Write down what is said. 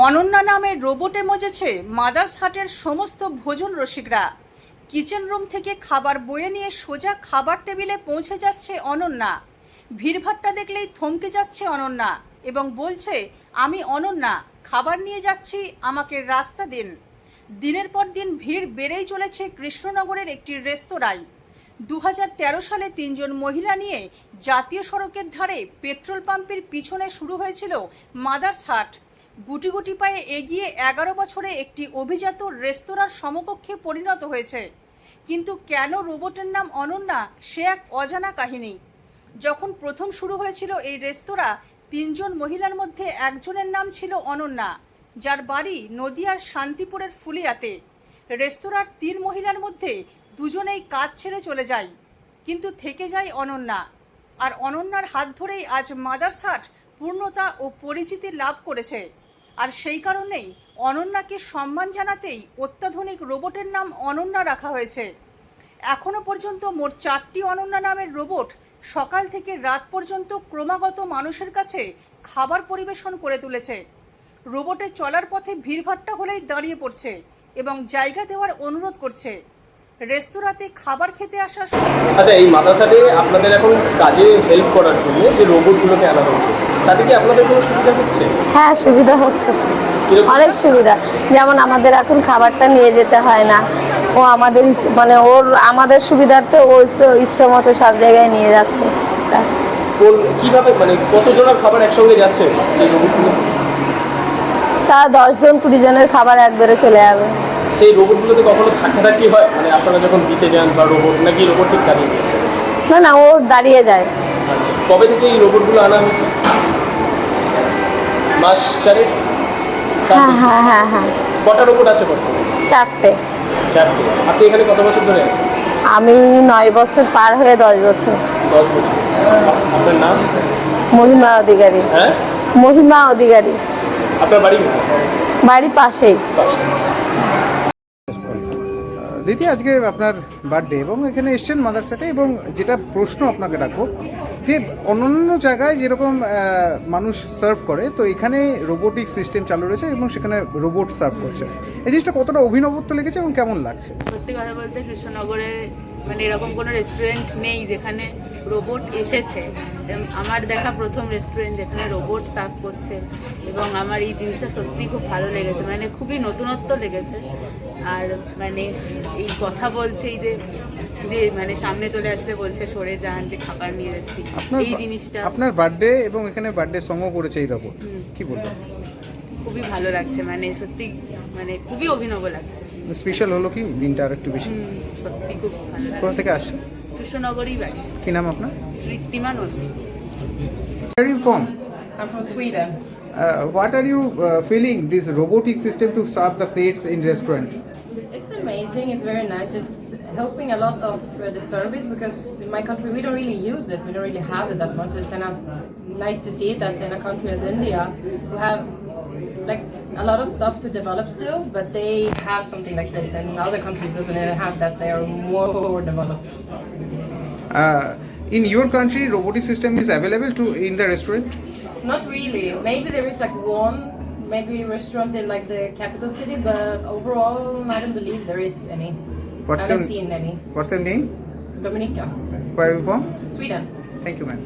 অনন্যা নামে রোবটে মজেছে মাদার্স হাটের সমস্ত ভোজন রসিকরা। কিচেন রুম থেকে খাবার বয়ে নিয়ে সোজা খাবার টেবিলে পৌঁছে যাচ্ছে অনন্যা। ভিড়ভাট্টা দেখলেই থমকে যাচ্ছে অনন্যা এবং বলছে, আমি অনন্যা, খাবার নিয়ে যাচ্ছি, আমাকে রাস্তা দিন। দিনের পর দিন ভিড় বেড়েই চলেছে কৃষ্ণনগরের একটি রেস্তোরাঁয় দু হাজার তেরো সালে তিনজন মহিলা নিয়ে জাতীয় সড়কের ধারে পেট্রোল পাম্পের পিছনে শুরু হয়েছিল মাদার্স হাট। গুটি গুটি পায়ে এগিয়ে এগারো বছরে একটি অভিজাত রেস্তোরাঁর সমকক্ষে পরিণত হয়েছে। কিন্তু কেন রোবটের নাম অনন্যা, সে এক অজানা কাহিনী। যখন প্রথম শুরু হয়েছিল এই রেস্তোরাঁ, তিনজন মহিলার মধ্যে একজনের নাম ছিল অনন্যা, যার বাড়ি নদিয়ার শান্তিপুরের ফুলিয়াতে। রেস্তোরাঁর তিন মহিলার মধ্যে দুজনেই কাজ ছেড়ে চলে যায়, কিন্তু থেকে যায় অনন্যা। আর অনন্যার হাত ধরেই আজ মাদার্স হাট পূর্ণতা ও পরিচিতি লাভ করেছে। আর সেই কারণেই অনন্যাকে সম্মান জানাতেই অত্যাধুনিক রোবটের নাম অনন্যা রাখা হয়েছে। এখনও পর্যন্ত মোট চারটি অনন্যা নামের রোবট সকাল থেকে রাত পর্যন্ত ক্রমাগত মানুষের কাছে খাবার পরিবেশন করে তুলেছে। রোবটে চলার পথে ভিড়ভাট্টা হলেই দাঁড়িয়ে পড়ছে এবং জায়গা দেওয়ার অনুরোধ করছে। রেস্তোরাঁতে খাবার খেতে আসার আচ্ছা এই মাদ্রাসাতে আপনাদের এখন কাজে হেল্প করার জন্য যে রোবটগুলোকে আনা হয়েছে তাতে কি আপনাদের কোনো সুবিধা হচ্ছে? হ্যাঁ সুবিধা হচ্ছে। অনেক সুবিধা। যেমন আমাদের এখন খাবারটা নিয়ে যেতে হয় না। ও আমাদের মানে ওর আমাদের সুবিধার্থে ও ইচ্ছে- মতো সব জায়গায় নিয়ে যাচ্ছে। কোন কীভাবে মানে কতজনের খাবার একসঙ্গে যাচ্ছে? তা দশজন কুড়ি জনের খাবার একবারে চলে যাবে। সেই রোবটগুলোতে কখনো ধাক্কাধাক্কি হয়? মানে আপনারা যখন দিতে যান বা রোবট নাকি রোবট ঠিক দাঁড়িয়ে না না ও দাঁড়িয়ে যায়। আচ্ছা কবে থেকে এই রোবটগুলো আনা হয়েছে? মাস চারেক? হ্যাঁ হ্যাঁ হ্যাঁ হ্যাঁ। কটা রোবট আছে বর্তমানে? চারটে। চারটে। আপনি এখানে কত বছর ধরে আছেন? আমি নয় বছর পার হয়ে দশ বছর। দশ বছর। আপনার নাম? মহিমা অধিকারী। হ্যাঁ? মহিমা অধিকারী। আপনার বাড়ি বাড়ি পাশেই। পাশে দিদি, আজকে আপনার বার্থডে এবং এখানে এসছেন মাদারসাটে এবং যেটা প্রশ্ন আপনাকে রাখব, যে অন্যান্য জায়গায় যেরকম মানুষ সার্ভ করে, তো এখানে রোবোটিক সিস্টেম চালু রয়েছে এবং সেখানে রোবট সার্ভ করছে। এই জিনিসটা কতটা অভিনবত্ব লেগেছে এবং কেমন লাগছে? সত্যি কথা বলতে কৃষ্ণনগরে মানে এরকম কোনো রেস্টুরেন্ট নেই যেখানে রোবট এসেছে। আমার দেখা প্রথম রেস্টুরেন্ট যেখানে রোবট সার্ভ করছে এবং আমার এই জিনিসটা সত্যি খুব ভালো লেগেছে। মানে খুবই নতুনত্ব লেগেছে। আর মানে এই কথা বলছে এই যে যে মানে সামনে চলে আসলে বলছে সরে যান যে খাবার নিয়ে যাচ্ছি। এই জিনিসটা। আপনার বার্থডে এবং এখানে বার্থডে সঙ্গও করেছে এই হুম। কি বলবেন? খুবই ভালো লাগছে মানে সত্যি মানে খুবই অভিনব লাগছে। স্পেশাল হলো কি দিনটা আর একটু বেশি? সত্যি খুব ভালো কোথা থেকে আসছে কৃষ্ণনগরই বাড়ি। কি নাম আপনার? ঋত্তিমা Nandi. Where are you from? I'm from Sweden. Uh, what are you uh, feeling this robotic system to serve the plates in restaurant? It's amazing. It's very nice. It's helping a lot of uh, the service because in my country we don't really use it. We don't really have it that much. It's kind of nice to see that in a country as India, who have like a lot of stuff to develop still, but they have something like this, and other countries doesn't even have that. They are more developed. Uh, in your country, robotic system is available to in the restaurant. Not really. Maybe there is like one, maybe restaurant in like the capital city, but overall, I don't believe there is any. What's I haven't seen any. What's your name? Dominica, Where are you from? Sweden. Thank you, ma'am.